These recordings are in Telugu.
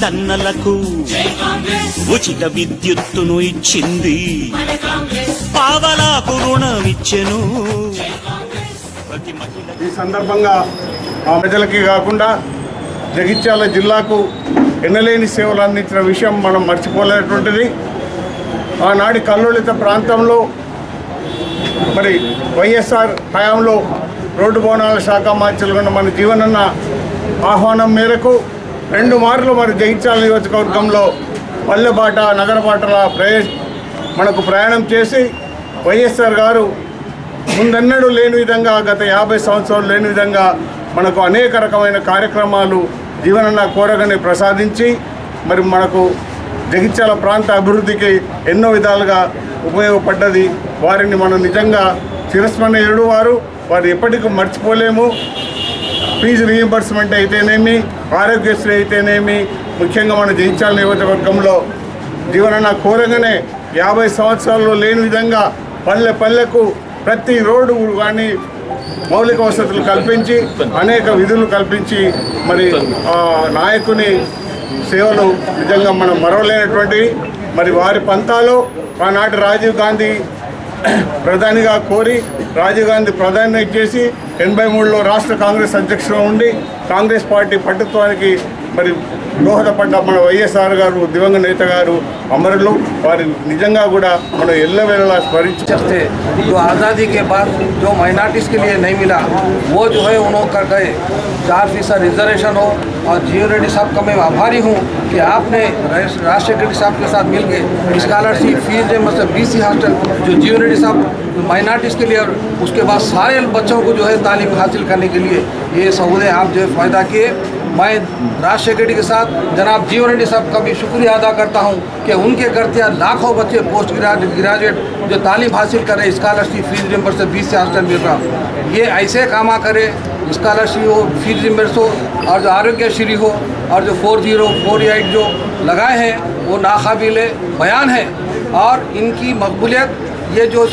తన్నలకు ఉచిత విద్యుత్తును ఇచ్చింది. పావలాకు రుణమిచ్చెను. ఈ సందర్భంగా ఆ ప్రజలకి కాకుండా జగిత్యాల జిల్లాకు ఎన్నలేని సేవలు అందించిన విషయం మనం మర్చిపోలేనటువంటిది. ఆనాటి కల్లోలిత ప్రాంతంలో మరి వైఎస్ఆర్ హయాంలో రోడ్డు భవనాల శాఖ మార్చులు మన జీవనన్న ఆహ్వానం మేరకు రెండు మార్లు మరి జగిత్యాల నియోజకవర్గంలో పల్లెబాట నగరబాటల ప్రయే మనకు ప్రయాణం చేసి వైఎస్ఆర్ గారు ముందన్నడూ లేని విధంగా గత యాభై సంవత్సరాలు లేని విధంగా మనకు అనేక రకమైన కార్యక్రమాలు జీవనన్న కోరగని ప్రసాదించి మరి మనకు జగిత్యాల ప్రాంత అభివృద్ధికి ఎన్నో విధాలుగా ఉపయోగపడ్డది. వారిని మనం నిజంగా చిరస్మరణీయుడు వారు. వారు ఎప్పటికీ మర్చిపోలేము. ఫీజు రీయింబర్స్మెంట్ అయితేనేమి ఆరోగ్యశ్రీ అయితేనేమి ముఖ్యంగా మన జగిత్యాల నియోజకవర్గంలో జీవనన్న కోరగానే యాభై సంవత్సరాల్లో లేని విధంగా పల్లె పల్లెకు ప్రతి రోడ్డు కానీ మౌలిక వసతులు కల్పించి అనేక విధులు కల్పించి మరి నాయకుని సేవలు నిజంగా మనం మరవలేనటువంటి మరి వారి పంతాలో ఆనాటి రాజీవ్ గాంధీ ప్రధానిగా కోరి రాజీవ్ గాంధీ ప్రధాని చేసి ఎనభై మూడులో రాష్ట్ర కాంగ్రెస్ అధ్యక్షుడు ఉండి కాంగ్రెస్ పార్టీ పట్టుత్వానికి మరి దోహదపడ్డ మన వైఎస్ఆర్ గారు దివంగత నేత గారు అమరులు వారి నిజంగా కూడా మనం ఎల్లవేళలా స్మరించి टीचर थे जो आज़ादी के बाद जो माइनॉरिटीज़ के लिए नहीं मिला वो जो है उन्होंने कर गए चार फीसद रिजर्वेशन हो और जियो रेड्डी साहब का मैं आभारी हूँ कि आपने राज- राजशेखर रेड्डी साहब के साथ मिल के स्कॉलरशिप फीस मतलब बी सी हॉस्टल जो जियो रेड्डी साहब माइनॉरिटीज़ के लिए और उसके बाद सारे बच्चों को जो है तालीम हासिल करने के लिए ये सहूलियत आप जो है फ़ायदा किए मैं राजशेखर रेड्डी के साथ जनाब जीवन रेड्डी साहब का भी शुक्रिया अदा करता हूँ कि उनके करते आज लाखों बच्चे पोस्ट ग्रेजुएट जो तालीम हासिल कर रहे स्कॉलरशिप, फ़ीस रिम्बर से बीस से हॉस्टल मिल रहा। ये ऐसे कामा करे, स्कॉलरशिप हो, फ़ीस रिम्बर्स हो, और जो आरोग्यश्री हो, और जो फोर ज़ीरो, फोर एट जो लगाए हैं, वो नाकाबिल बयान है। और इनकी मकबूलियत, ये जो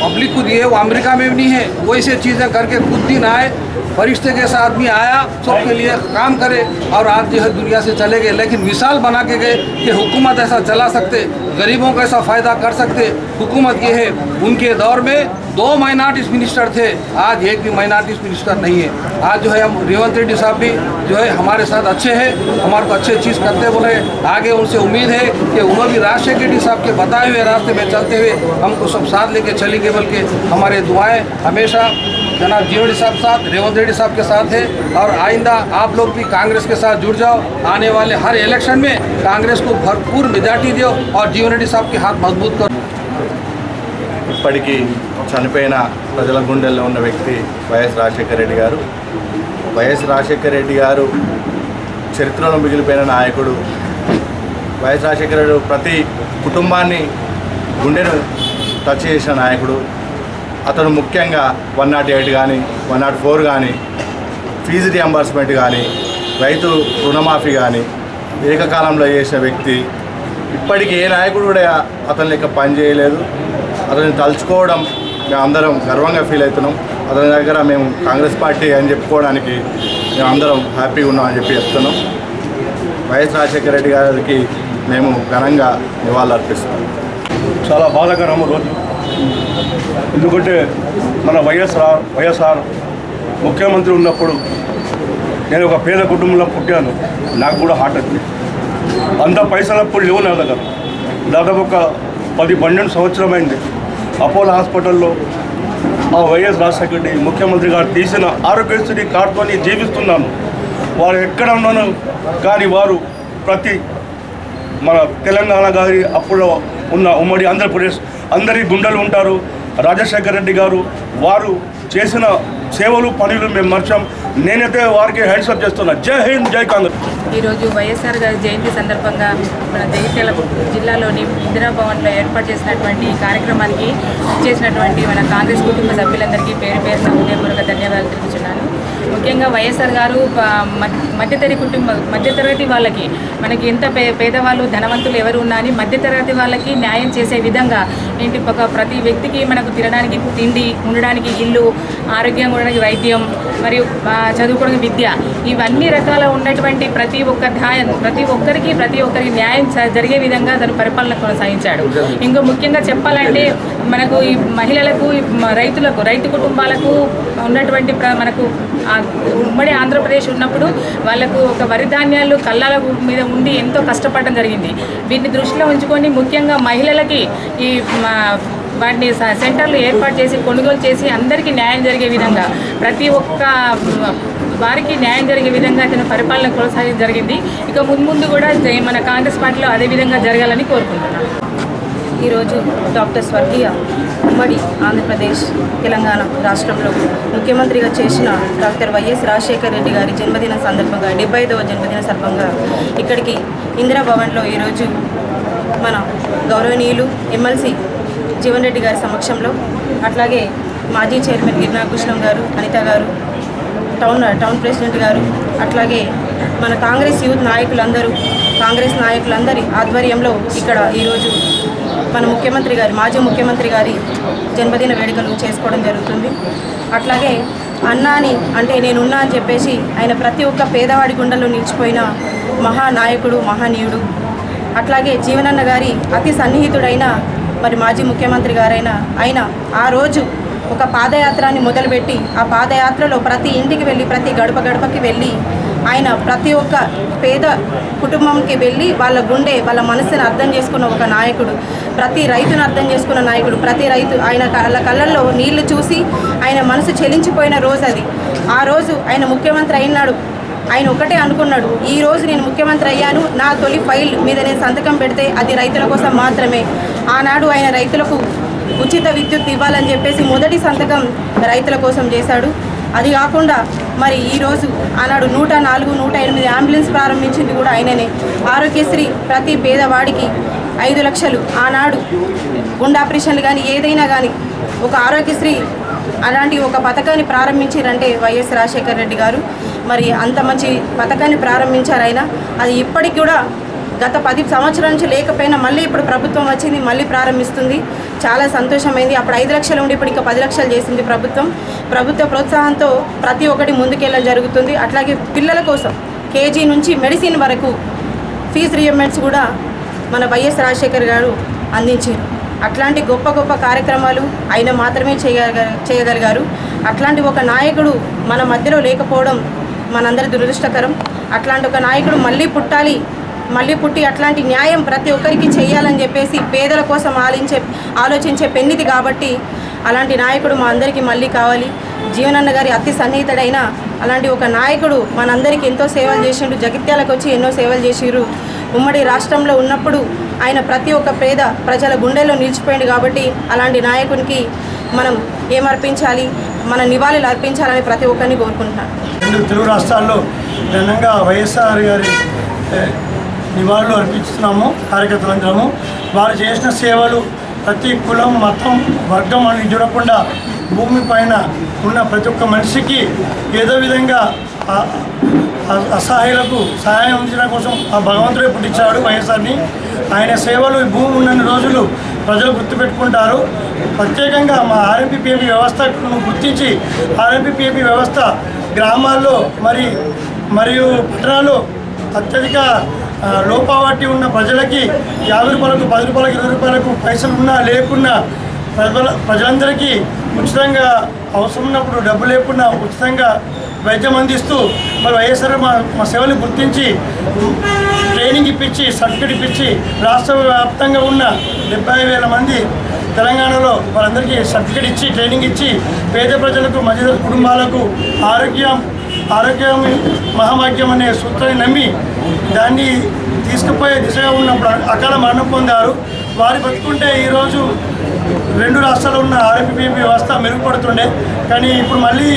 पब्लिक को दिए, वो अमेरिका में भी नहीं है, वो ऐसे चीज़ें करके खुद दिन आए, फरिश्ते के साथ भी आया, सबके लिए काम करे और आज जो है दुनिया से चले गए। लेकिन मिसाल बना के गए कि हुकूमत ऐसा चला सकते, गरीबों का ऐसा फ़ायदा कर सकते। हुकूमत ये है, उनके दौर में दो माइनॉरिटीज मिनिस्टर थे आज एक भी माइनॉरिटीज मिनिस्टर नहीं है आज जो है हम रेवंत रेड्डी साहब भी जो है हमारे साथ अच्छे हैं हमारे को अच्छे चीज़ करते बोले आगे उनसे उम्मीद है कि उन्होंने भी राजशेखर रेड्डी साहब के बताए हुए रास्ते में चलते हुए हमको सब साथ लेके चलेंगे बल्कि हमारे दुआएं हमेशा जनाब जी रेड्डी साहब साथ रेवंत रेड्डी साहब के साथ है और आइंदा आप लोग भी कांग्रेस के साथ जुड़ जाओ आने वाले हर इलेक्शन में कांग्रेस को भरपूर मेजॉरिटी दो और जीवन रेड्डी साहब के हाथ मजबूत करो ఇప్పటికీ చనిపోయిన ప్రజల గుండెల్లో ఉన్న వ్యక్తి వైఎస్ రాజశేఖర రెడ్డి గారు. వైఎస్ రాజశేఖర రెడ్డి గారు చరిత్రలో మిగిలిపోయిన నాయకుడు. వైఎస్ రాజశేఖర రెడ్డి ప్రతి కుటుంబాన్ని గుండెను టచ్ చేసిన నాయకుడు. అతను ముఖ్యంగా వన్ నాట్ ఎయిట్ కానీ వన్ నాట్ ఫోర్ కానీ ఫీజు రియంబర్స్మెంట్ కానీ రైతు రుణమాఫీ కానీ ఏకకాలంలో చేసిన వ్యక్తి. ఇప్పటికీ ఏ నాయకుడు కూడా అతని లెక్క పని చేయలేదు. అతన్ని తలుచుకోవడం మేము అందరం గర్వంగా ఫీల్ అవుతున్నాం. అతని దగ్గర మేము కాంగ్రెస్ పార్టీ అని చెప్పుకోవడానికి మేము అందరం హ్యాపీగా ఉన్నాం అని చెప్పి చెప్తున్నాం. వైఎస్ రాజశేఖర రెడ్డి గారికి మేము ఘనంగా నివాళులర్పిస్తున్నాం. చాలా బాధాకరం రోజు. ఎందుకంటే మన వైఎస్ఆర్ వైఎస్ఆర్ ముఖ్యమంత్రి ఉన్నప్పుడు నేను ఒక పేద కుటుంబంలో పుట్టాను. నాకు కూడా హార్ట్ అటాక్ అంత పైసలు అప్పుడు లేవు నా దగ్గర. దాదాపు ఒక పది పన్నెండు సంవత్సరమైంది. అపోలో హాస్పిటల్లో మా వైఎస్ రాజశేఖర రెడ్డి ముఖ్యమంత్రి గారు తీసిన ఆరోగ్యశ్రీ కార్డుతోని జీవిస్తున్నాను. వారు ఎక్కడ ఉన్నాను కానీ వారు ప్రతి మన తెలంగాణ గారి అప్పుడు ఉన్న ఉమ్మడి ఆంధ్రప్రదేశ్ అందరి గుండెలు ఉంటారు. రాజశేఖర రెడ్డి గారు వారు చేసిన సేవలు పనులు మేము మర్చాం. నేనైతే వారికి హ్యాండ్సప్ చేస్తున్నా. జై హింద్ జై కాంగ్రెస్. ఈరోజు వైఎస్ఆర్ గారి జయంతి సందర్భంగా మన జగిత్యాల జిల్లాలోని ఇందిరాభవన్లో ఏర్పాటు చేసినటువంటి కార్యక్రమానికి చేసినటువంటి మన కాంగ్రెస్ కుటుంబ సభ్యులందరికీ పేరు పేరున హృదయపూర్వక ధన్యవాదాలు తెలుపుతున్నాను ముఖ్యంగా వైఎస్ఆర్ గారు మధ్యతరగతి కుటుంబ మధ్యతరగతి వాళ్ళకి మనకి ఎంత పే పేదవాళ్ళు ధనవంతులు ఎవరు ఉన్నా అని మధ్యతరగతి వాళ్ళకి న్యాయం చేసే విధంగా ఏంటి ఒక ప్రతి వ్యక్తికి మనకు తినడానికి తిండి ఉండడానికి ఇల్లు ఆరోగ్యంగా ఉండడానికి వైద్యం మరియు చదువుకోవడానికి విద్య ఇవన్నీ రకాల ఉన్నటువంటి ప్రతి ఒక్క న్యాయం ప్రతి ఒక్కరికి ప్రతి ఒక్కరికి న్యాయం జరిగే విధంగా తను పరిపాలన కొనసాగించాడు. ఇంకో ముఖ్యంగా చెప్పాలంటే మనకు ఈ మహిళలకు రైతులకు రైతు కుటుంబాలకు ఉన్నటువంటి మనకు ఉమ్మడి ఆంధ్రప్రదేశ్ ఉన్నప్పుడు వాళ్ళకు ఒక వరి ధాన్యాలు కళ్ళాల మీద ఉండి ఎంతో కష్టపడడం జరిగింది. వీటిని దృష్టిలో ఉంచుకొని ముఖ్యంగా మహిళలకి ఈ వాటిని సెంటర్లు ఏర్పాటు చేసి కొనుగోలు చేసి అందరికీ న్యాయం జరిగే విధంగా ప్రతి ఒక్క వారికి న్యాయం జరిగే విధంగా అతను పరిపాలన కొనసాగించడం జరిగింది. ఇక ముందు ముందు కూడా మన కాంగ్రెస్ పార్టీలో అదే విధంగా జరగాలని కోరుకుంటున్నాను ఈరోజు డాక్టర్ స్వర్గీయ ఉమ్మడి ఆంధ్రప్రదేశ్ తెలంగాణ రాష్ట్రంలో ముఖ్యమంత్రిగా చేసిన డాక్టర్ వైఎస్ రాజశేఖర రెడ్డి గారి జన్మదిన సందర్భంగా డెబ్బై ఐదవ జన్మదిన సందర్భంగా ఇక్కడికి ఇందిరా భవన్లో ఈరోజు మన గౌరవనీయులు ఎమ్మెల్సీ జీవన్ రెడ్డి గారి సమక్షంలో అట్లాగే మాజీ చైర్మన్ గిరినాకృష్ణం గారు అనిత గారు టౌన్ టౌన్ ప్రెసిడెంట్ గారు అట్లాగే మన కాంగ్రెస్ యూత్ నాయకులందరూ కాంగ్రెస్ నాయకులందరి ఆధ్వర్యంలో ఇక్కడ ఈరోజు మన ముఖ్యమంత్రి గారి మాజీ ముఖ్యమంత్రి గారి జన్మదిన వేడుకలు చేసుకోవడం జరుగుతుంది. అట్లాగే అన్నా అని అంటే నేనున్నా అని చెప్పేసి ఆయన ప్రతి ఒక్క పేదవాడి గుండెల్లో నిలిచిపోయిన మహానాయకుడు మహనీయుడు అట్లాగే జీవనన్న గారి అతి సన్నిహితుడైన మరి మాజీ ముఖ్యమంత్రి గారైన ఆయన ఆ రోజు ఒక పాదయాత్రని మొదలుపెట్టి ఆ పాదయాత్రలో ప్రతి ఇంటికి వెళ్ళి ప్రతి గడప గడపకి వెళ్ళి ఆయన ప్రతి ఒక్క పేద కుటుంబంకి వెళ్ళి వాళ్ళ గుండె వాళ్ళ మనసుని అర్థం చేసుకున్న ఒక నాయకుడు. ప్రతి రైతును అర్థం చేసుకున్న నాయకుడు. ప్రతి రైతు ఆయన కళ్ళ కళ్ళల్లో నీళ్ళు చూసి ఆయన మనసు చెలించిపోయిన రోజు అది. ఆ రోజు ఆయన ముఖ్యమంత్రి అయినాడు. ఆయన ఒకటే అనుకున్నాడు. ఈ రోజు నేను ముఖ్యమంత్రి అయ్యాను. నా తొలి ఫైల్ మీద నేను సంతకం పెడితే అది రైతుల కోసం మాత్రమే. ఆనాడు ఆయన రైతులకు ఉచిత విద్యుత్ ఇవ్వాలని చెప్పేసి మొదటి సంతకం రైతుల కోసం చేశాడు. అది కాకుండా మరి ఈరోజు ఆనాడు నూట నాలుగు నూట ఎనిమిది అంబులెన్స్ ప్రారంభించింది కూడా ఆయననే. ఆరోగ్యశ్రీ ప్రతి పేదవాడికి ఐదు లక్షలు. ఆనాడు గుండె ఆపరేషన్లు కానీ ఏదైనా కానీ ఒక ఆరోగ్యశ్రీ అలాంటి ఒక పథకాన్ని ప్రారంభించారంటే వైఎస్ రాజశేఖర రెడ్డి గారు. మరి అంత మంచి పథకాన్ని ప్రారంభించారు ఆయన. అది ఇప్పటికి కూడా గత పది సంవత్సరాల నుంచి లేకపోయినా మళ్ళీ ఇప్పుడు ప్రభుత్వం వచ్చింది మళ్ళీ ప్రారంభిస్తుంది. చాలా సంతోషమైంది. అప్పుడు ఐదు లక్షలు ఉండి ఇప్పుడు ఇంకా పది లక్షలు చేసింది ప్రభుత్వం. ప్రభుత్వ ప్రోత్సాహంతో ప్రతి ఒక్కటి ముందుకెళ్ళడం జరుగుతుంది. అట్లాగే పిల్లల కోసం కేజీ నుంచి మెడిసిన్ వరకు ఫీజు రియంబర్స్ కూడా మన వైఎస్ రాజశేఖర్ గారు అందించారు. అట్లాంటి గొప్ప గొప్ప కార్యక్రమాలు ఆయన మాత్రమే చేయగ చేయగలిగారు. అట్లాంటి ఒక నాయకుడు మన మధ్యలో లేకపోవడం మనందరి దురదృష్టకరం. అట్లాంటి ఒక నాయకుడు మళ్ళీ పుట్టాలి మళ్ళీ పుట్టి అట్లాంటి న్యాయం ప్రతి ఒక్కరికి చేయాలని చెప్పేసి పేదల కోసం ఆలోచించే ఆలోచించే పెన్నిది కాబట్టి అలాంటి నాయకుడు మా అందరికీ మళ్ళీ కావాలి. జీవనన్న గారి అతి సన్నిహితుడైన అలాంటి ఒక నాయకుడు మనందరికీ ఎంతో సేవలు చేసిండు. జగిత్యాలకు వచ్చి ఎన్నో సేవలు చేసిరు ఉమ్మడి రాష్ట్రంలో ఉన్నప్పుడు ఆయన ప్రతి ఒక్క పేద ప్రజల గుండెల్లో నిలిచిపోయింది కాబట్టి అలాంటి నాయకునికి మనం ఏమర్పించాలి? మన నివాళులు అర్పించాలని ప్రతి ఒక్కరిని కోరుకుంటున్నాను. తెలుగు రాష్ట్రాల్లో ఘనంగా వైఎస్ఆర్ గారి నివాళులు అర్పిస్తున్నాము కార్యకర్తలందరము. వారు చేసిన సేవలు ప్రతి కులం మతం వర్గం అని చూడకుండా భూమి పైన ఉన్న ప్రతి ఒక్క మనిషికి ఏదో విధంగా అసహాయులకు సహాయం అందించడం కోసం ఆ భగవంతుడే పుట్టించాడు వైఎస్ఆర్ని. ఆయన సేవలు ఈ భూమి ఉన్నన్ని రోజులు ప్రజలు గుర్తుపెట్టుకుంటారు. ప్రత్యేకంగా మా ఆర్ఎంపీపీఎంపీ వ్యవస్థను గుర్తించి ఆర్ఎంపీపీఎంపీ వ్యవస్థ గ్రామాల్లో మరి మరియు పట్టణాల్లో అత్యధిక ఆ, ఉన్న ప్రజలకి యాభై రూపాయలకు పది రూపాయలకు ఇరవై రూపాయలకు పైసలు ఉన్నా లేకున్నా ప్రజల ప్రజలందరికీ ఉచితంగా అవసరం ఉన్నప్పుడు డబ్బు లేకుండా ఉచితంగా వైద్యం అందిస్తూ మరి వైఎస్ఆర్ మా మా సేవలు గుర్తించి ట్రైనింగ్ ఇప్పించి సర్టిఫికేట్ ఇప్పించి రాష్ట్ర వ్యాప్తంగా ఉన్న డెబ్బై వేల మంది తెలంగాణలో వాళ్ళందరికీ సర్టిఫికేట్ ఇచ్చి ట్రైనింగ్ ఇచ్చి పేద ప్రజలకు మధ్య కుటుంబాలకు ఆరోగ్యం ఆరోగ్యం మహాభాగ్యం అనే సూత్రాన్ని నమ్మి దాన్ని తీసుకుపోయే దిశగా ఉన్నప్పుడు అకాల మరణం పొందారు. వారు బతుకుంటే ఈరోజు రెండు రాష్ట్రాల్లో ఉన్న ఆర్ఎంపీపీ వ్యవస్థ మెరుగుపడుతుండే. కానీ ఇప్పుడు మళ్ళీ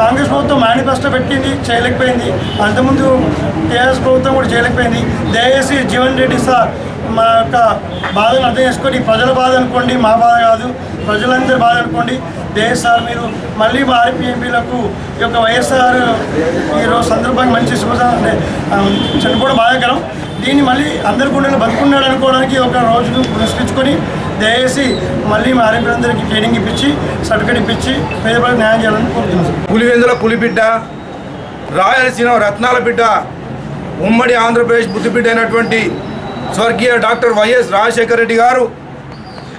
కాంగ్రెస్ ప్రభుత్వం మేనిఫెస్టో పెట్టింది చేయలేకపోయింది. అంతకుముందు టీఆర్ఎస్ ప్రభుత్వం కూడా చేయలేకపోయింది. దయచేసి జీవన్ రెడ్డి సార్ మా యొక్క బాధను అర్థం చేసుకొని ప్రజల బాధ అనుకోండి మా బాధ కాదు. ప్రజలందరి బాధ అనుకోండి. దయచేసి సార్ మీరు మళ్ళీ మా ఆర్పీఎంపీలకు ఈ యొక్క వైఎస్ఆర్ ఈరోజు సందర్భంగా మంచి శుభ అంటే చనిపోవడం బాధాకరం. దీన్ని మళ్ళీ అందరి గుండెలు బతుకున్నాడు అనుకోవడానికి ఒక రోజు పురస్కరించుకొని దయచేసి మళ్ళీ మా ఆర్ఎంపీలందరికీ ట్రైనింగ్ ఇప్పించి సర్టిఫికేట్ ఇప్పించి పేద ప్రజలకు న్యాయం చేయాలని కోరుతున్నాం పులివెందుల పులిబిడ్డ రాయలసీమ రత్నాల బిడ్డ ఉమ్మడి ఆంధ్రప్రదేశ్ బుద్ధిబిడ్డ అయినటువంటి స్వర్గీయ డాక్టర్ వైఎస్ రాజశేఖర రెడ్డి గారు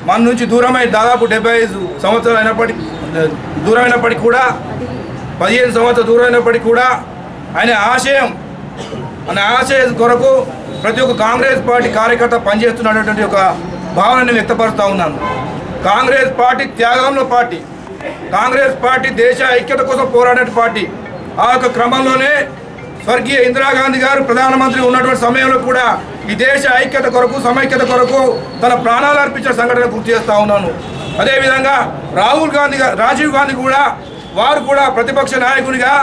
మన నుంచి దూరమై దాదాపు డెబ్బై ఐదు సంవత్సరాలు అయినప్పటికీ దూరమైనప్పటికీ కూడా పదిహేను సంవత్సరాలు దూరమైనప్పటికీ కూడా ఆయన ఆశయం ఆయన ఆశయం కొరకు ప్రతి ఒక్క కాంగ్రెస్ పార్టీ కార్యకర్త పనిచేస్తున్నటువంటి ఒక భావనని వ్యక్తపరుస్తూ ఉన్నాను. కాంగ్రెస్ పార్టీ త్యాగంలో పార్టీ కాంగ్రెస్ పార్టీ దేశ ఐక్యత కోసం పోరాడే పార్టీ. ఆ యొక్క క్రమంలోనే స్వర్గీయ ఇందిరాగాంధీ గారు ప్రధానమంత్రి ఉన్నటువంటి సమయంలో కూడా ఈ దేశ ఐక్యత కొరకు సమైక్యత కొరకు తన ప్రాణాలు అర్పించిన సంఘటన గుర్తు చేస్తూ ఉన్నాను. అదేవిధంగా రాహుల్ గాంధీ రాజీవ్ గాంధీ కూడా వారు కూడా ప్రతిపక్ష నాయకునిగా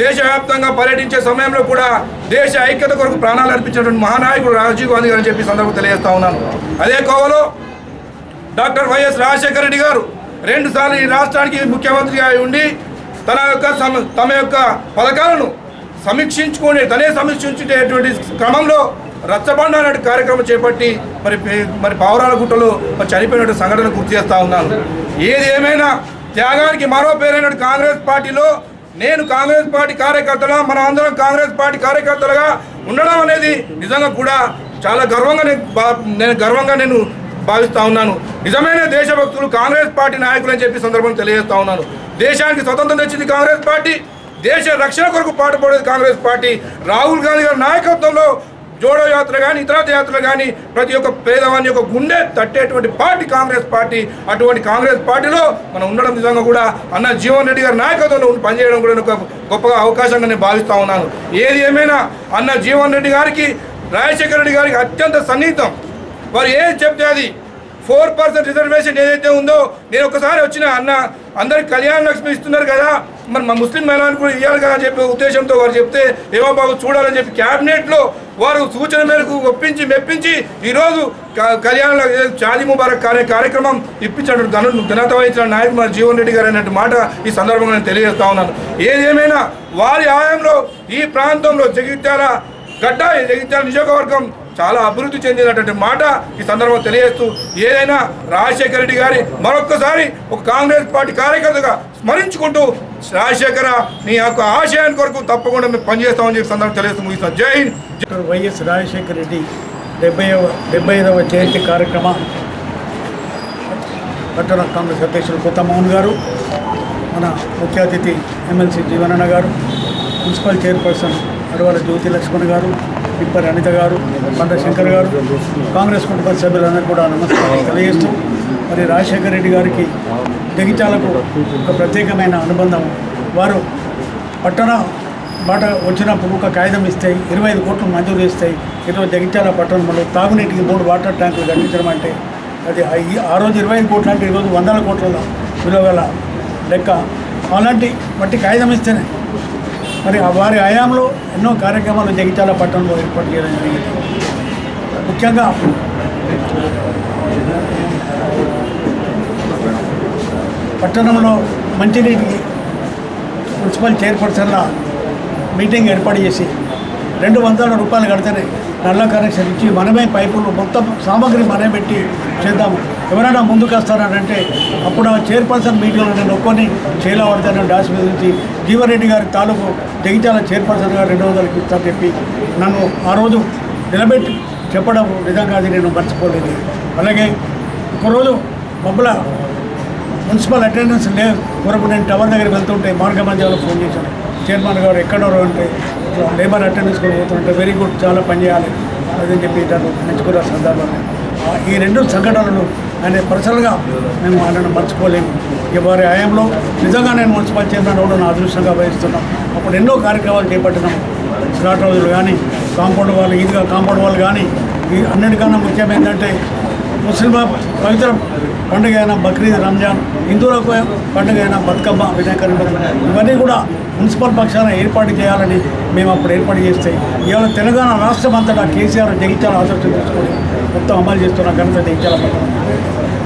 దేశవ్యాప్తంగా పర్యటించే సమయంలో కూడా దేశ ఐక్యత కొరకు ప్రాణాలు అర్పించినటువంటి మహానాయకుడు రాజీవ్ గాంధీ గారు అని చెప్పి సందర్భం సందర్భంగా తెలియజేస్తా ఉన్నాను. అదే కోవలో డాక్టర్ వైఎస్ రాజశేఖర రెడ్డి గారు రెండు సార్లు ఈ రాష్ట్రానికి ముఖ్యమంత్రిగా ఉండి తన యొక్క తమ యొక్క పథకాలను సమీక్షించుకునే తనే సమీక్షించుకునేటువంటి క్రమంలో రచ్చబండ అనే కార్యక్రమం చేపట్టి మరి పే- మరి పావురాల గుట్టలో మరి సంఘటన గుర్తు చేస్తా ఉన్నాను. ఏది ఏమైనా త్యాగానికి మరో పేరైన కాంగ్రెస్ పార్టీలో నేను కాంగ్రెస్ పార్టీ కార్యకర్తల మన అందరం కాంగ్రెస్ పార్టీ కార్యకర్తలుగా ఉండడం అనేది నిజంగా కూడా చాలా గర్వంగా నేను నేను గర్వంగా నేను భావిస్తా ఉన్నాను. నిజమైన దేశభక్తులు కాంగ్రెస్ పార్టీ నాయకులు అని చెప్పి సందర్భంగా తెలియజేస్తా ఉన్నాను. దేశానికి స్వతంత్రం తెచ్చింది కాంగ్రెస్ పార్టీ దేశ రక్షణ కొరకు పాటుపడేది కాంగ్రెస్ పార్టీ. రాహుల్ గాంధీ గారి నాయకత్వంలో జోడో యాత్ర కానీ ఇతర యాత్రలు కానీ ప్రతి ఒక్క పేదవాని యొక్క గుండె తట్టేటువంటి పార్టీ కాంగ్రెస్ పార్టీ అటువంటి కాంగ్రెస్ పార్టీలో మనం ఉండడం నిజంగా కూడా అన్న జీవన్ రెడ్డి గారి నాయకత్వంలో ఉండి పనిచేయడం కూడా ఒక గొప్పగా అవకాశంగా నేను భావిస్తూ ఉన్నాను. ఏది ఏమైనా అన్న జీవన్ రెడ్డి గారికి రాజశేఖర రెడ్డి గారికి అత్యంత సన్నిహితం. వారు ఏది చెప్తే అది. ఫోర్ పర్సెంట్ రిజర్వేషన్ ఏదైతే ఉందో నేను ఒకసారి వచ్చిన అన్న అందరికి కళ్యాణ లక్ష్మి ఇస్తున్నారు కదా మరి మా ముస్లిం మహిళలకు కూడా ఇవ్వాలి కదా అని చెప్పే ఉద్దేశంతో వారు చెప్తే ఏమో బాబు చూడాలని చెప్పి క్యాబినెట్లో వారు సూచన మేరకు ఒప్పించి మెప్పించి ఈరోజు క- కళ్యాణ షాదీ ముబారక్ కార్య కార్యక్రమం ఇప్పించాడు ఘన ఘనత వహించిన నాయకుడు మన జీవన్ రెడ్డి గారు అనే మాట ఈ సందర్భంగా నేను తెలియజేస్తా ఉన్నాను. ఏదేమైనా వారి ఆయంలో ఈ ప్రాంతంలో జగిత్యాల గడ్డ జగిత్యాల నియోజకవర్గం చాలా అభివృద్ధి చెందినటువంటి మాట ఈ సందర్భం తెలియజేస్తూ ఏదైనా రాజశేఖర రెడ్డి గారి మరొక్కసారి ఒక కాంగ్రెస్ పార్టీ కార్యకర్తగా స్మరించుకుంటూ రాజశేఖర నీ యొక్క ఆశయాన్ని కొరకు తప్పకుండా మేము పనిచేస్తామని చెప్పి సందర్భం తెలియజేస్తూ ముగిస్తాం. జై వైఎస్ రాజశేఖర రెడ్డి డెబ్బైవ డెబ్బై ఐదవ జయంతి కార్యక్రమం పట్టణ కాంగ్రెస్ అధ్యక్షులు కొత్తమోహన్ గారు మన ముఖ్య అతిథి ఎమ్మెల్సీ జీవనన్న గారు మున్సిపల్ చైర్పర్సన్ అడవాల జ్యోతి లక్ష్మణ్ గారు పిప్పరి అనిత గారు పంట శంకర్ గారు కాంగ్రెస్ కుటుంబ సభ్యులందరూ కూడా నమస్కారం తెలియజేస్తూ మరి రాజశేఖర రెడ్డి గారికి జగిత్యాలకు ఒక ప్రత్యేకమైన అనుబంధం. వారు పట్టణ బాట వచ్చినప్పుడు ఒక కాగితం ఇస్తాయి ఇరవై ఐదు కోట్లు మంజూరు చేస్తాయి ఈరోజు జగిత్యాల పట్టణంలో తాగునీటికి మూడు వాటర్ ట్యాంకులు కట్టించడం అంటే అది ఆ- ఆ రోజు ఇరవై ఐదు కోట్లు అంటే ఈరోజు వందల కోట్ల విలువ గల లెక్క. అలాంటి మట్టి కాగితం ఇస్తేనే మరి వారి హయాంలో ఎన్నో కార్యక్రమాలు జగిత్యాల పట్టణంలో ఏర్పాటు చేయడం జరిగింది. ముఖ్యంగా పట్టణంలో మంచినీటికి మున్సిపల్ చైర్పర్సన్ల మీటింగ్ ఏర్పాటు చేసి రెండు వందల రూపాయలు కడితేనే నల్ల కనెక్షన్ ఇచ్చి మనమే పైపులు మొత్తం సామాగ్రి మనమే పెట్టి చేద్దాము. ఎవరైనా ముందుకు వస్తారంటే అప్పుడు ఆ చైర్పర్సన్ మీటింగ్లో నేను ఒక్కొని చేలా పడతాను డాస్ మీద నుంచి జీవరెడ్డి గారి తాలూకు జగిత్యాల చైర్పర్సన్ గారు రెండు వందలకి ఇస్తా చెప్పి నన్ను ఆ రోజు నిలబెట్టి చెప్పడం నిజంగా అది నేను మర్చిపోలేదు. అలాగే ఒకరోజు మబ్బుల మున్సిపల్ అటెండెన్స్ లేదు కొరకు నేను టవర్ దగ్గర వెళ్తుంటే మార్గ మధ్యలో ఫోన్ చేశాను. చైర్మన్ గారు ఎక్కడో అంటే లేబర్ అటెండెన్స్ కూడా పోతుంటే వెరీ గుడ్ చాలా పని చేయాలి అదని చెప్పి నన్ను మెచ్చుకున్న సందర్భంగా ఈ రెండు సంఘటనలు అనే పర్సనల్గా మేము ఆయనను మర్చిపోలేము ఇక వారి హయాంలో నిజంగా నేను మున్సిపల్ చైర్మన్ కూడా నా అదృష్టంగా వహిస్తున్నాం అప్పుడు ఎన్నో కార్యక్రమాలు చేపట్టినాం. స్లాట్ రోజులు కానీ కాంపౌండ్ వాళ్ళు ఈద్గా కాంపౌండ్ వాళ్ళు కానీ ఈ అన్నిటికన్నా ముఖ్యం ఏంటంటే ముస్లిం పవిత్ర పండుగ అయిన బక్రీద్ రంజాన్ హిందువులకు పండుగ అయిన బతుకమ్మ వినాయక ఇవన్నీ కూడా మున్సిపల్ పక్షాన ఏర్పాటు చేయాలని మేము అప్పుడు ఏర్పాటు చేస్తే ఇవాళ తెలంగాణ రాష్ట్రం అంతటా కేసీఆర్ జగిత్యాల ఆదర్శం తీసుకొని మొత్తం అమలు చేస్తున్న ఘనత జగిత్యాల పట్టణం.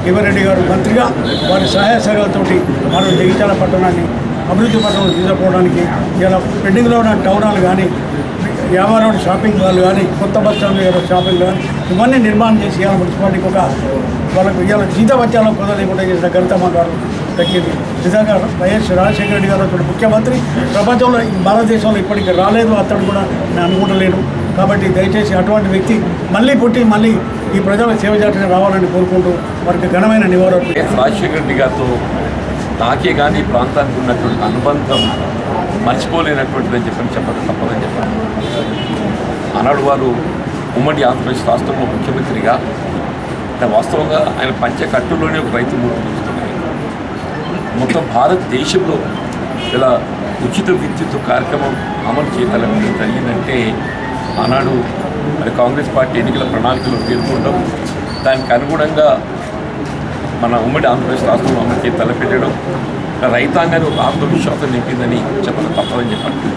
శివరెడ్డి గారు మంత్రిగా వారి సహాయ సహకారాలతోటి మనం జగిత్యాల పట్టణాన్ని అభివృద్ధి పట్టణం తీసుకుపోవడానికి ఇలా పెండింగ్లో ఉన్న టౌనాలు కానీ వ్యాపారం షాపింగ్ మాల్ కానీ కొత్త బస్ స్టాండ్ షాపింగ్ కానీ ఇవన్నీ నిర్మాణం చేసి ఇవాళ మున్సిపాలిటీకి ఒక వాళ్ళకు ఇవాళ జీత వచ్చాలో కుదరలేకుండా చేసిన ఘనత మా గారు దక్కింది నిజంగా వైఎస్ రాజశేఖర రెడ్డి గారు అతడు ముఖ్యమంత్రి. ప్రపంచంలో ఈ భారతదేశంలో ఇప్పటికీ రాలేదు అతడు కూడా నేను అనుకుంటలేను. కాబట్టి దయచేసి అటువంటి వ్యక్తి మళ్ళీ పుట్టి మళ్ళీ ఈ ప్రజల సేవ చేయడానికి రావాలని కోరుకుంటూ వారికి ఘనమైన నివారణ రాజశేఖర రెడ్డి గారితో నాకే కానీ ఈ ప్రాంతానికి ఉన్నటువంటి అనుబంధం మర్చిపోలేనటువంటిదని చెప్పని చెప్పడం తప్పదని చెప్పాను. ఆనాడు వారు ఉమ్మడి ఆంధ్రప్రదేశ్ రాష్ట్రంలో ముఖ్యమంత్రిగా వాస్తవంగా ఆయన పంచకట్టులోనే ఒక రైతు మూర్తి చూస్తున్నాయి మొత్తం భారతదేశంలో ఇలా ఉచిత విద్యుత్ కార్యక్రమం అమలు చేయగలం జరిగిందంటే ఆనాడు మరి కాంగ్రెస్ పార్టీ ఎన్నికల ప్రణాళికలు తీర్చుకోవడం దానికి అనుగుణంగా మన ఉమ్మడి ఆంధ్రప్రదేశ్ రాష్ట్రంలో అమలుకి తలపెట్టడం రైతాంగాన్ని ఒక ఆత్మవిశ్వాసం నింపిందని చెప్పడం తప్పదని చెప్పండి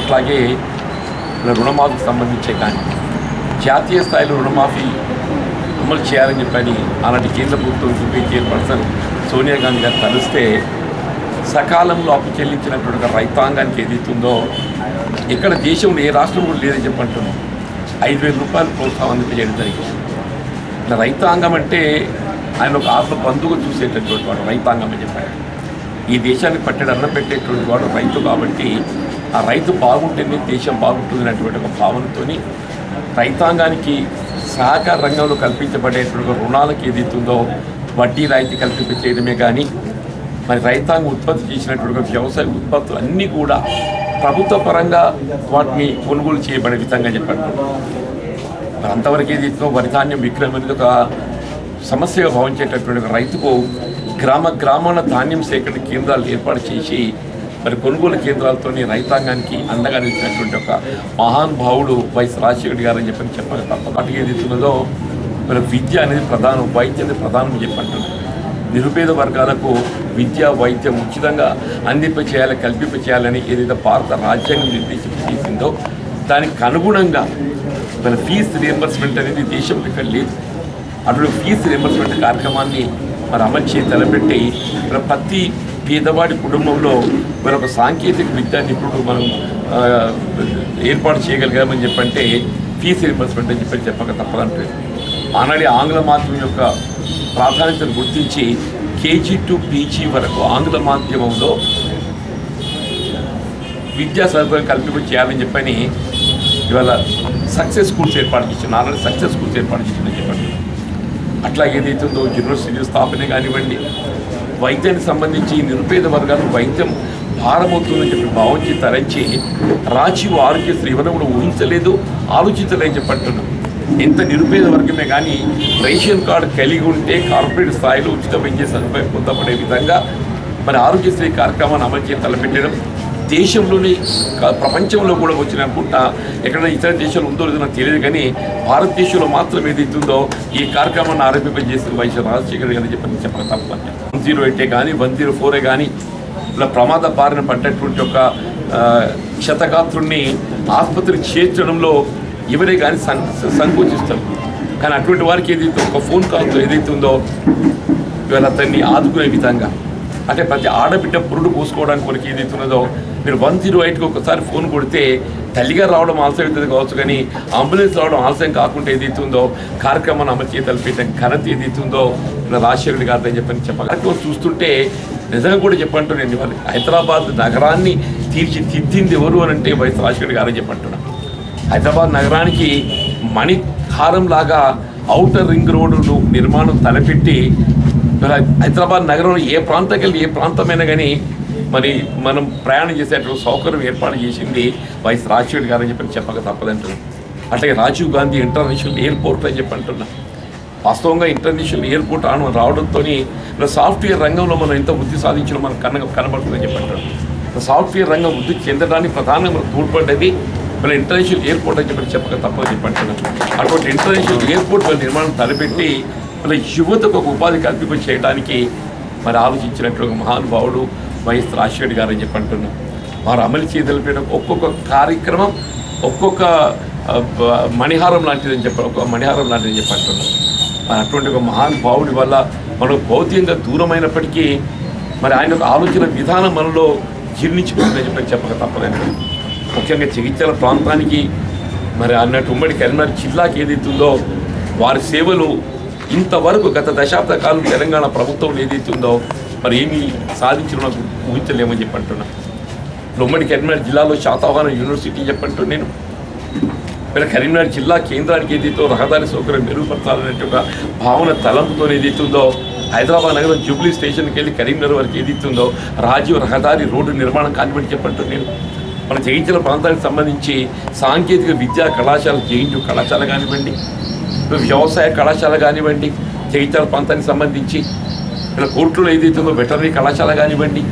అట్లాగే రుణమాఫీకి సంబంధించే కానీ జాతీయ స్థాయిలో రుణమాఫీ అమలు చేయాలని చెప్పని అలాంటి కేంద్ర ప్రభుత్వం యూపీ చైర్పర్సన్ సోనియా గాంధీ గారు కలిస్తే సకాలంలో అప్పు చెల్లించినటువంటి రైతాంగానికి ఏదైతుందో ఇక్కడ దేశంలో ఏ రాష్ట్రం కూడా లేదని చెప్పంటున్నాం ఐదు వేల రూపాయలు ప్రోత్సాహం చేయడం జరిగింది. ఇట్లా రైతాంగం అంటే ఆయన ఒక ఆత్మ బంధువుగా చూసేటటువంటి వాడు రైతాంగం అని చెప్పాడు ఈ దేశానికి పట్టెడు అన్నం పెట్టేటువంటి వాడు రైతు కాబట్టి ఆ రైతు బాగుంటేనే దేశం బాగుంటుంది అనేటువంటి ఒక భావనతోని రైతాంగానికి సహకార రంగంలో కల్పించబడేటువంటి ఒక రుణాలకు ఏదైతుందో వడ్డీ రాయితీ కల్పింప చేయడమే కానీ మరి రైతాంగం ఉత్పత్తి చేసినటువంటి వ్యవసాయ ఉత్పత్తులు అన్నీ కూడా ప్రభుత్వ పరంగా వాటిని కొనుగోలు చేయబడే విధంగా చెప్పాడు. మరి అంతవరకు ఏది ఇస్తుందో వరి ధాన్యం విక్రయమనేది ఒక సమస్యగా భావించేటటువంటి రైతుకు గ్రామ గ్రామాల ధాన్యం సేకరణ కేంద్రాలు ఏర్పాటు చేసి మరి కొనుగోలు కేంద్రాలతోని రైతాంగానికి అండగా నిలిచినటువంటి ఒక మహాన్ భావుడు వైఎస్ రాజశేఖర్ గారు అని చెప్పని చెప్పాలి తప్ప వాటికి ఏది ఇస్తున్నదో మరి విద్య అనేది ప్రధానం వైద్యం అనేది ప్రధానం చెప్పంటున్నారు నిరుపేద వర్గాలకు విద్య వైద్యం ఉచితంగా అందింప చేయాలి కల్పింప చేయాలని ఏదైతే భారత రాజ్యాంగం నిర్దేశం చేసిందో దానికి అనుగుణంగా మన ఫీజు రియంబర్స్మెంట్ అనేది దేశంలో ఇక్కడ లేదు. అటువంటి ఫీజు రియంబర్స్మెంట్ కార్యక్రమాన్ని మరి అమలు చేసి తలపెట్టి మరి ప్రతి పేదవాడి కుటుంబంలో మరి ఒక సాంకేతిక విద్యా నిపుణుడు మనం ఏర్పాటు చేయగలిగామని చెప్పంటే ఫీజు రియంబర్స్మెంట్ అని చెప్పి చెప్పక తప్పదంటే ఆనాడు ఆంగ్ల మాధ్యమం యొక్క ప్రాధాన్యతను గుర్తించి కేజీ టు పీజీ వరకు ఆంగ్ల మాధ్యమంలో విద్యా సదుపాయం కల్పింపు చేయాలని చెప్పని ఇవాళ సక్సెస్ స్కూల్స్ ఏర్పాటు చేసిన ఆల్రెడీ సక్సెస్ స్కూల్స్ ఏర్పాటు చేసిందని చెప్పండి. అట్లా ఏదైతుందో యూనివర్సిటీ స్థాపన కానివ్వండి వైద్యానికి సంబంధించి నిరుపేద వర్గాలు వైద్యం భారమవుతుందని చెప్పి భావించి తరించి రాజీవ్ ఆరోగ్యశ్రీ ఇవ్వడం కూడా ఊహించలేదు ఆలోచించలేని చెప్పంటున్నాం ఎంత నిరుపేద వర్గమే కానీ రేషన్ కార్డు కలిగి ఉంటే కార్పొరేట్ స్థాయిలో ఉచిత వైద్య సదుపాయం పొందబడే విధంగా మరి ఆరోగ్యశ్రీ కార్యక్రమాన్ని అమలు చేసి తలపెట్టడం దేశంలోని ప్రపంచంలో కూడా వచ్చిన అనుకుంటా ఎక్కడైనా ఇతర దేశాలు ఉందో లేదో నాకు తెలియదు కానీ భారతదేశంలో మాత్రం ఏదైతుందో ఈ కార్యక్రమాన్ని ఆరంభింపజేసిన వైఎస్ రాజశేఖర్ గారు చెప్పని చెప్పక తప్పని వన్ జీరో ఎయిటే కానీ వన్ జీరో ఫోరే కానీ ఇలా ప్రమాద బారిన పడ్డటువంటి ఒక క్షతగాత్రుణ్ణి ఆసుపత్రి చేర్చడంలో ఎవరే కానీ సం సంకోచిస్తారు. కానీ అటువంటి వారికి ఏదైతే ఒక ఫోన్ కాల్తో ఏదైతే ఉందో ఇవాళ అతన్ని ఆదుకునే విధంగా అంటే ప్రతి ఆడబిడ్డ పురుడు పూసుకోవడానికి కొరకు ఏదైతే ఉన్నదో మీరు వన్ జీరో ఎయిట్కి ఒకసారి ఫోన్ కొడితే తల్లిగా రావడం ఆలస్యం అవుతుంది కావచ్చు కానీ అంబులెన్స్ రావడం ఆలస్యం కాకుండా ఏదైతే ఉందో కార్యక్రమాన్ని అమలు చేయతలు పెట్టిన ఘనత ఏదైతే ఉందో ఇలా రాజశేఖర్ గారు అని చెప్పని చెప్పగలం చూస్తుంటే నిజంగా కూడా చెప్పంటున్నాను నేను ఇవాళ హైదరాబాద్ నగరాన్ని తీర్చి తిద్దింది ఎవరు అని అంటే వైఎస్ రాజశేఖర్ గారు చెప్పంటున్నాను హైదరాబాద్ నగరానికి మణిహారం లాగా ఔటర్ రింగ్ రోడ్డు నిర్మాణం తలపెట్టి హైదరాబాద్ నగరంలో ఏ ప్రాంతానికి వెళ్ళి ఏ ప్రాంతమైనా కానీ మరి మనం ప్రయాణం చేసేటువంటి సౌకర్యం ఏర్పాటు చేసింది వైఎస్ రాజశేఖర్ గారు అని చెప్పి చెప్పక తప్పదంటున్నాను అట్లాగే రాజీవ్ గాంధీ ఇంటర్నేషనల్ ఎయిర్పోర్ట్ అని చెప్పి అంటున్నా. వాస్తవంగా ఇంటర్నేషనల్ ఎయిర్పోర్ట్ ఆన రావడంతో సాఫ్ట్వేర్ రంగంలో మనం ఎంత వృద్ధి సాధించడం మనకు కన్న కనబడుతుందని చెప్పి అంటున్నాను సాఫ్ట్వేర్ రంగం వృద్ధి చెందడానికి ప్రధానంగా మనకు తోడ్పడ్డది మన ఇంటర్నేషనల్ ఎయిర్పోర్ట్ అని చెప్పి చెప్పక తప్పదు చెప్పంటున్నాను అటువంటి ఇంటర్నేషనల్ ఎయిర్పోర్ట్ వాళ్ళ నిర్మాణం తలపెట్టి మన యువతకు ఒక ఉపాధి కల్పింప చేయడానికి మరి ఆలోచించినట్లు ఒక మహానుభావుడు వైఎస్ రాజశేఖర్ గారు అని చెప్పి అంటున్నాం వారు అమలు చేయదలిపిన ఒక్కొక్క కార్యక్రమం ఒక్కొక్క మణిహారం లాంటిది మణిహారం లాంటిదని చెప్పి ఒక మణిహారం లాంటిదని చెప్పి అంటున్నాం మరి అటువంటి ఒక మహానుభావుడి వల్ల మనం భౌతికంగా దూరమైనప్పటికీ మరి ఆయన యొక్క ఆలోచన విధానం మనలో జీర్ణించుకుంటుందని చెప్పి చెప్పక తప్పదండి. ముఖ్యంగా చికిత్సల ప్రాంతానికి మరి అన్నట్టు ఉమ్మడి కరీంనగర్ జిల్లాకి ఏదైతుందో వారి సేవలు ఇంతవరకు గత దశాబ్ద కాలం తెలంగాణ ప్రభుత్వం ఏదైతుందో మరి ఏమీ సాధించడం నాకు ఊహించలేమని చెప్పంటున్నా ఉమ్మడి కరీంనగర్ జిల్లాలో శాతవాహన యూనివర్సిటీ చెప్పంటూ నేను. మరి కరీంనగర్ జిల్లా కేంద్రానికి ఏదైతే రహదారి సౌకర్యం మెరుగుపరచాలనే ఒక భావన తలంపుతో ఏదైతుందో హైదరాబాద్ నగరం జూబ్లీ స్టేషన్కి వెళ్ళి కరీంనగర్ వరకు ఏదైతుందో రాజీవ్ రహదారి రోడ్డు నిర్మాణం కానివ్వండి చెప్పంటూ నేను. మన జయించిన ప్రాంతానికి సంబంధించి సాంకేతిక విద్యా కళాశాల జయించు కళాశాల కానివ్వండి వ్యవసాయ కళాశాల కానివ్వండి జగిత్యాల ప్రాంతానికి సంబంధించి ఇలా కోర్టులో ఏదైతుందో వెటర్నరీ కళాశాల కానివ్వండి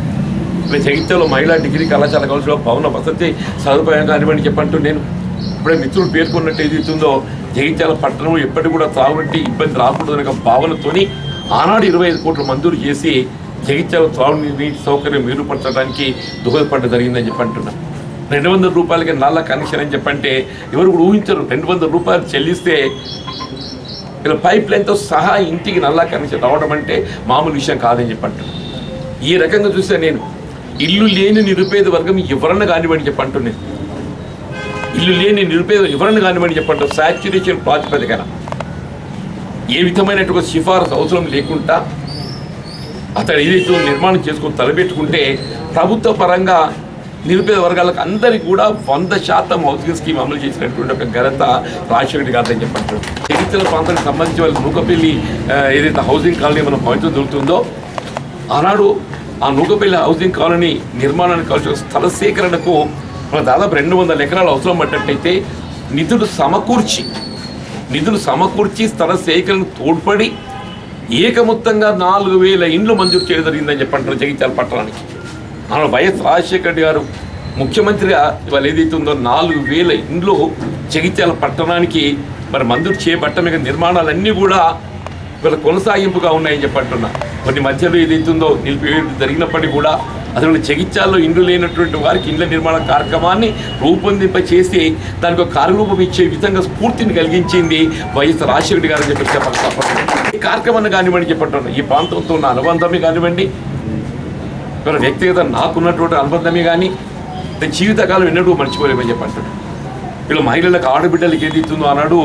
ఇలా జగిత్యాలో మహిళా డిగ్రీ కళాశాల కావాల్సిన భవన వసతి సదుపాయం కానివ్వండి చెప్పంటూ నేను ఇప్పుడే మిత్రులు పేర్కొన్నట్టు ఏదైతుందో జగిత్యాల పట్టణం ఎప్పటికీ కూడా త్రాగునట్టి ఇబ్బంది రాకూడదు అనే భావనతోని ఆనాడు ఇరవై ఐదు కోట్లు మంజూరు చేసి జగిత్యాల త్రాగునీటి సౌకర్యం మెరుగుపరచడానికి దోహదపడ్డ జరిగిందని చెప్పి రెండు వందల రూపాయలకి నల్ల కనెక్షన్ అని చెప్పంటే ఎవరు కూడా ఊహించరు. రెండు వందల రూపాయలు చెల్లిస్తే ఇలా పైప్ లైన్తో సహా ఇంటికి నల్లా కనెక్షన్ రావడం అంటే మామూలు విషయం కాదని చెప్పంటు ఈ రకంగా చూస్తే నేను ఇల్లు లేని నిరుపేద వర్గం ఎవరన్నా కానివ్వండి చెప్పంటున్నాను ఇల్లు లేని నిరుపేద ఎవరన్నా కానివ్వండి చెప్పంటారు. సాచ్యురేషన్ ప్రాతిపదికన. ఏ విధమైనటువంటి సిఫారసు అవసరం లేకుండా అతడు ఏదైతే నిర్మాణం చేసుకొని తలపెట్టుకుంటే ప్రభుత్వ పరంగా నిరుపేద వర్గాలకు అందరికీ కూడా వంద శాతం హౌసింగ్ స్కీమ్ అమలు చేసినటువంటి ఒక ఘనత రాజశేఖర గారు అని చెప్పంటారు చరిత్ర ప్రాంతానికి సంబంధించి వాళ్ళ నూకపల్లి ఏదైతే హౌసింగ్ కాలనీ మనం భవిష్యత్తు దొరుకుతుందో ఆనాడు ఆ నూకపల్లి హౌసింగ్ కాలనీ నిర్మాణానికి కావాల్సిన స్థల సేకరణకు మన దాదాపు రెండు వందల ఎకరాలు అవసరం పడ్డట్టయితే నిధులు సమకూర్చి నిధులు సమకూర్చి స్థల సేకరణ తోడ్పడి ఏకమొత్తంగా నాలుగు వేల ఇండ్లు మంజూరు చేయడం జరిగిందని చెప్పంటారు జగిత్యాల పట్టణానికి. మన వైఎస్ రాజశేఖర్ గారు ముఖ్యమంత్రిగా ఇవాళ ఏదైతే ఉందో నాలుగు వేల ఇండ్లు జగిత్యాల పట్టణానికి మరి మంజూరు చేయబట్టమే నిర్మాణాలన్నీ కూడా ఇవాళ కొనసాగింపుగా ఉన్నాయని చెప్పంటున్నా కొన్ని మధ్యలో ఏదైతే ఉందో నిలిపివేయడం జరిగినప్పటికీ కూడా అసలు జగిత్యాల్లో ఇండ్లు లేనటువంటి వారికి ఇండ్ల నిర్మాణ కార్యక్రమాన్ని రూపొందింప చేసి దానికి ఒక కార్యరూపం ఇచ్చే విధంగా స్ఫూర్తిని కలిగించింది వైఎస్ రాజశేఖర్ గారు అని చెప్పి చెప్పాలి. ఈ కార్యక్రమాన్ని కానివ్వండి చెప్పంటున్నాను ఈ ప్రాంతంతో ఉన్న అనుబంధమే కానివ్వండి మరి వ్యక్తిగత నాకున్నటువంటి అనుబంధమే కానీ నేను జీవితకాలం ఎన్నడూ మర్చిపోలేమని చెప్పంటున్నాను వీళ్ళు మహిళలకు ఆడబిడ్డలకు ఏది ఇస్తుందో అన్నాడు.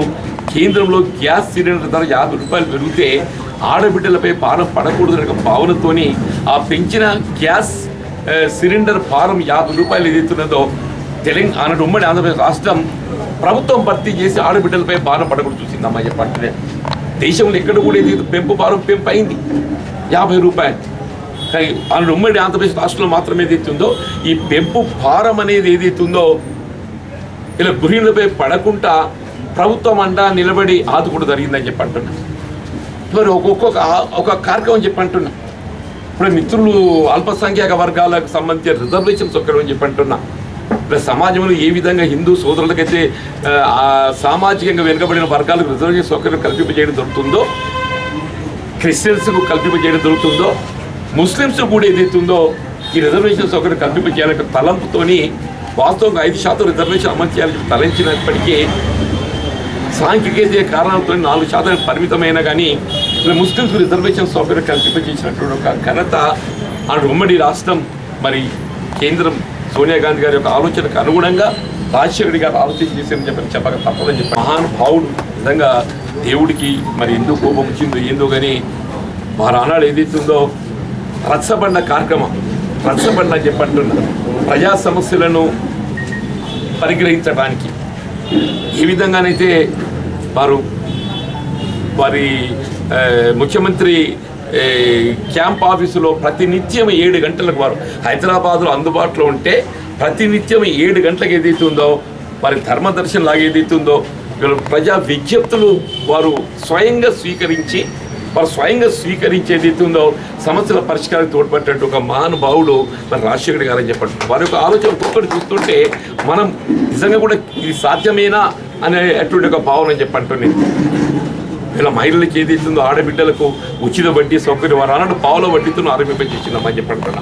కేంద్రంలో గ్యాస్ సిలిండర్ ధర యాభై రూపాయలు పెరిగితే ఆడబిడ్డలపై భారం పడకూడదు భావనతోని ఆ పెంచిన గ్యాస్ సిలిండర్ భారం యాభై రూపాయలు ఏదైతున్నదో తెలంగాణ ఉమ్మడి ఆంధ్రప్రదేశ్ రాష్ట్రం ప్రభుత్వం భర్తీ చేసి ఆడబిడ్డలపై భారం పడకూడదు చూసిందమ్మా చెప్పంటే దేశంలో ఎక్కడ కూడా ఇది పెంపు భారం పెంపు అయింది. యాభై రూపాయలు. ఉమ్మడి ఆంధ్రప్రదేశ్ రాష్ట్రంలో మాత్రమే ఏదైతే ఉందో ఈ పెంపు భారం అనేది ఏదైతే ఉందో ఇలా గృహిణులపై పడకుండా ప్రభుత్వం అండా నిలబడి ఆదుకుడు జరిగిందని చెప్పి మరి ఒక్కొక్క ఒక కార్యక్రమం చెప్పి అంటున్నా. ఇప్పుడు మిత్రులు అల్పసంఖ్యాక వర్గాలకు సంబంధించిన రిజర్వేషన్ సౌకర్యం అని చెప్పి అంటున్నా. ఇప్పుడు సమాజంలో ఏ విధంగా హిందూ సోదరులకైతే సామాజికంగా వెనుకబడిన వర్గాలకు రిజర్వేషన్ సౌకర్యం కల్పింపజేయడం దొరుకుతుందో క్రిస్టియన్స్కు కల్పింపజేయడం దొరుకుతుందో ముస్లిమ్స్ కూడా ఏదైతే ఉందో ఈ రిజర్వేషన్ సౌకర్యం కల్పింపజేయాలనే తలంపుతోని వాస్తవంగా ఐదు శాతం రిజర్వేషన్ అమలు చేయాలని తలంచినప్పటికీ సాంఘికేతీయ కారణాలతో నాలుగు శాతం పరిమితమైన కానీ ఇలా ముస్లిమ్స్ రిజర్వేషన్ సౌకర్యం కల్పింపజేసినటువంటి ఒక ఘనత అటు ఉమ్మడి రాష్ట్రం మరి కేంద్రం సోనియా గాంధీ గారి యొక్క ఆలోచనకు అనుగుణంగా రాజశేఖర గారు ఆలోచన చేశారని చెప్పని చెప్పక తప్పదని చెప్పి మహానుభావుడు నిజంగా దేవుడికి మరి ఎందుకు కోపం వచ్చిందో ఏందో కానీ వారు ఆనాడు ఏదైతుందో రచ్చబండ కార్యక్రమం రచ్చబండ అని చెప్పంటున్నా. ప్రజా సమస్యలను పరిగ్రహించడానికి. ఏ విధంగానైతే వారు వారి ముఖ్యమంత్రి క్యాంప్ ఆఫీసులో ప్రతినిత్యం ఏడు గంటలకు వారు హైదరాబాద్లో అందుబాటులో ఉంటే ప్రతినిత్యం ఏడు గంటలకు ఏదైతే ఉందో వారి ధర్మదర్శనం లాగా ఏదైతే ఉందో వీళ్ళు ప్రజా విజ్ఞప్తులు వారు స్వయంగా స్వీకరించి వారు స్వయంగా స్వీకరించేది ఏదైతే ఉందో సమస్యల పరిష్కారం తోడ్పడినట్టు ఒక మహానుభావుడు మరి రాజశేఖర్ గారు అని చెప్పండి. వారి యొక్క ఆలోచన ఒక్కొక్కటి చూస్తుంటే మనం నిజంగా కూడా ఇది సాధ్యమేనా అనేటువంటి ఒక భావన అని చెప్పంటుంది ఇలా మహిళలకు ఏదైతుందో ఆడబిడ్డలకు ఉచిత వడ్డీ సౌకర్యం వారు అన్నట్టు పావుల వడ్డీతో ఆరంభింపజేసిందమ్మని చెప్పంటున్నా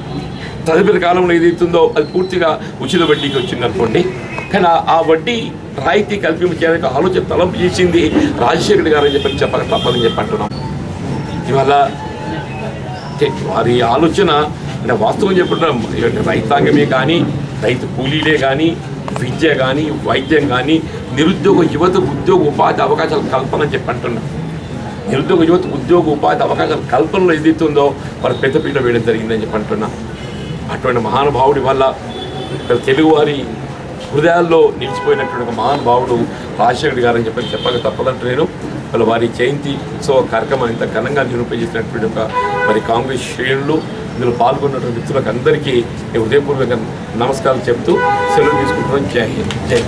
తదుపరి కాలంలో ఏదైతుందో అది పూర్తిగా ఉచిత వడ్డీకి వచ్చింది అనుకోండి కానీ ఆ- ఆ వడ్డీ రాయితీ కల్పించడానికి ఆలోచన తలంపు చేసింది రాజశేఖర్ గారు అని చెప్పి చెప్పక తప్పదని చెప్పి అంటున్నాం ఇవాళ వారి ఆలోచన అంటే వాస్తవం చెప్పడం రైతాంగమే కానీ రైతు కూలీలే కానీ విద్య కానీ వైద్యం కానీ నిరుద్యోగ యువత ఉద్యోగ ఉపాధి అవకాశాలు కల్పన అని చెప్పి అంటున్నా. నిరుద్యోగ యువత ఉద్యోగ ఉపాధి అవకాశాలు కల్పనలో ఏదైతే ఉందో వారి పెద్దపీట వేయడం జరిగిందని చెప్పి అంటున్నా. అటువంటి మహానుభావుడి వల్ల తెలుగువారి హృదయాల్లో నిలిచిపోయినటువంటి ఒక మహానుభావుడు రాజశేఖర్ గారు అని చెప్పి చెప్పక తప్పదంటే నేను వాళ్ళ వారి జయంతి ఉత్సవ కార్యక్రమాన్ని ఇంత ఘనంగా నిరూపించినటువంటి ఒక మరి కాంగ్రెస్ శ్రేణులు ఇందులో పాల్గొన్నటువంటి మిత్రులకు అందరికీ హృదయపూర్వక నమస్కారం చెప్తూ సెలవు తీసుకుంటున్నాం. జై హింద్. జై